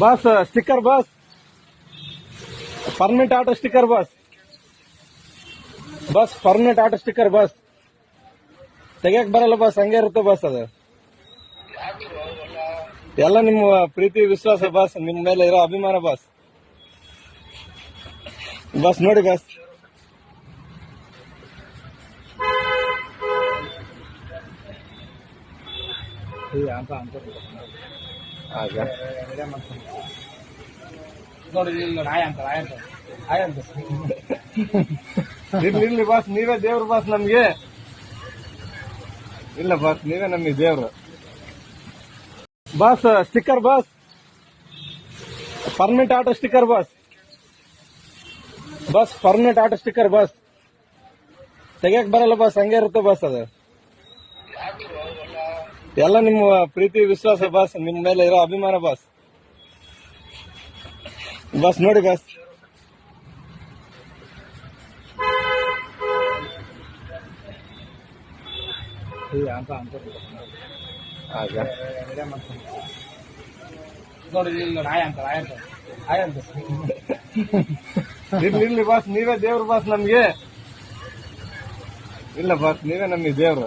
Boss sticker boss. Permanent auto sticker boss. Boss permanent auto sticker boss. ತೆಗಿಯಕ್ ಬರಲ್ಲ boss, ಹಂಗೆ ಇರುತ್ತೆ bus ಅದು. ಎಲ್ಲ ನಿಮ್ಮ ಪ್ರೀತಿ, ವಿಶ್ವಾಸ ಬಸ್ ನಿಮ್ ಮೇಲೆ ಇರೋ ಅಭಿಮಾನ ಬಸ್. ಬಸ್ ನೋಡಿ ಬಾಸ್. ಹಾಗೆ. ನೋಡಿ ಇಲ್ಲಿ ನೋಡಿ ಅಂತ ಆಯ್ ಅಂತ. ಆಯ್ ಅಂತ. ಇರ್ಲಿ ಇರ್ಲಿ ಬಾಸ್ ನೀವೇ ದೇವ್ರು ಬಾಸ್ ನಮ್ಗೆ. ಇಲ್ಲ ಬಾಸ್ ನೀವೇ ನಮಗೆ ದೇವ್ರು. Boss sticker boss permanent auto sticker boss boss permanent auto sticker boss ತೆಗಿಯಕ್ ಬರಲ್ಲ ಬಾಸ್ ಹಂಗೆ ಇರುತ್ತೆ ಬಾಸ್ ಅದು. ಎಲ್ಲ ನಿಮ್ಮ ಪ್ರೀತಿ ವಿಶ್ವಾಸ ಬಾಸ್ ನಿಮ್ಮ ಮೇಲೆ ಇರೋ ಅಭಿಮಾನ ಬಾಸ್ ಬಾಸ್ ನೋಡಿ ಬಾಸ್ ಇರ್ಲಿ ಇರ್ಲಿ ಬಾಸ್ ನೀವೇ ದೇವ್ರು ಬಾಸ್ ನಮ್ಗೆ. ಇಲ್ಲ ಬಾಸ್ ನೀವೇ ನಮಗೆ ದೇವ್ರು.